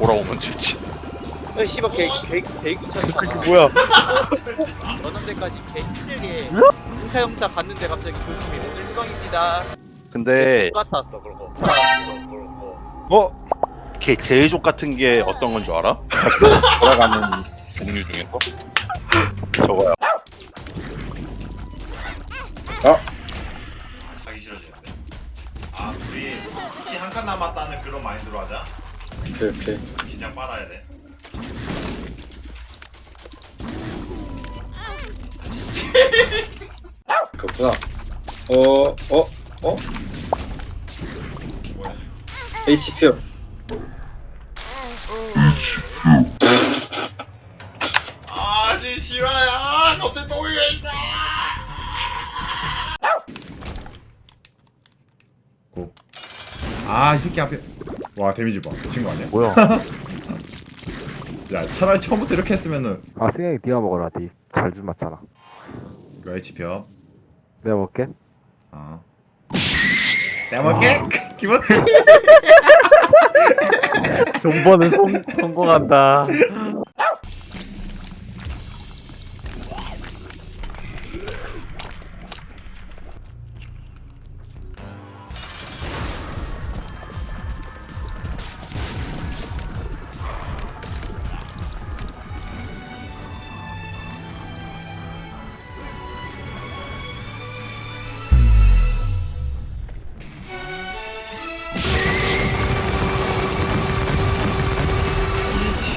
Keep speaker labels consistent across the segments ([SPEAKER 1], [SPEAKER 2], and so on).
[SPEAKER 1] 돌아오면 되지.
[SPEAKER 2] 어, 씨발 개 개 개귀찮잖아.
[SPEAKER 3] 뭐야?
[SPEAKER 2] 너는 데까지 개 힘들게 행차 영차 갔는데 갑자기 교수님이 오늘 휴강입니다.
[SPEAKER 1] 근데
[SPEAKER 2] 똑같았어 거.
[SPEAKER 3] 어?
[SPEAKER 1] 걔 제일족 같은 게 어떤 건 줄 알아? 돌아가는 종류 중에서 저거야.
[SPEAKER 4] 가기 싫어지는데. 아, 우리 키한칸 남았다는 그런 마인드로 하자.
[SPEAKER 3] 오케이 오케이.
[SPEAKER 4] 긴장 빨아야 돼.
[SPEAKER 3] 그렇구나. 어, 어, 어?
[SPEAKER 4] 뭐야?
[SPEAKER 3] HP요.
[SPEAKER 4] 아니 실화야. 갑자기 또 올려 있어.
[SPEAKER 5] 고. 아, 이 새끼 앞에. 와, 데미지 봐. 미친 거 아니야?
[SPEAKER 6] 뭐야?
[SPEAKER 5] 야, 차라리 처음부터 이렇게 했으면은.
[SPEAKER 6] 아, 생각이 네가 먹어라, 니. 잘좀 맞잖아.
[SPEAKER 5] 이거 HP야.
[SPEAKER 6] 내가 먹게.
[SPEAKER 5] 아. 내가 먹게! 기분
[SPEAKER 7] 존버는 성, 성공한다.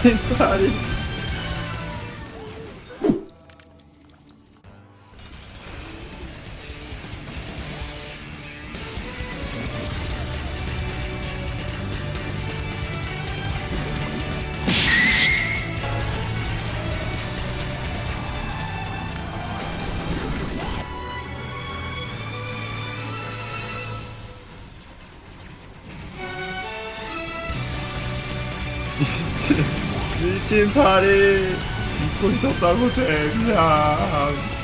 [SPEAKER 5] entrare. 팔이 잊고 있었다고 잼냥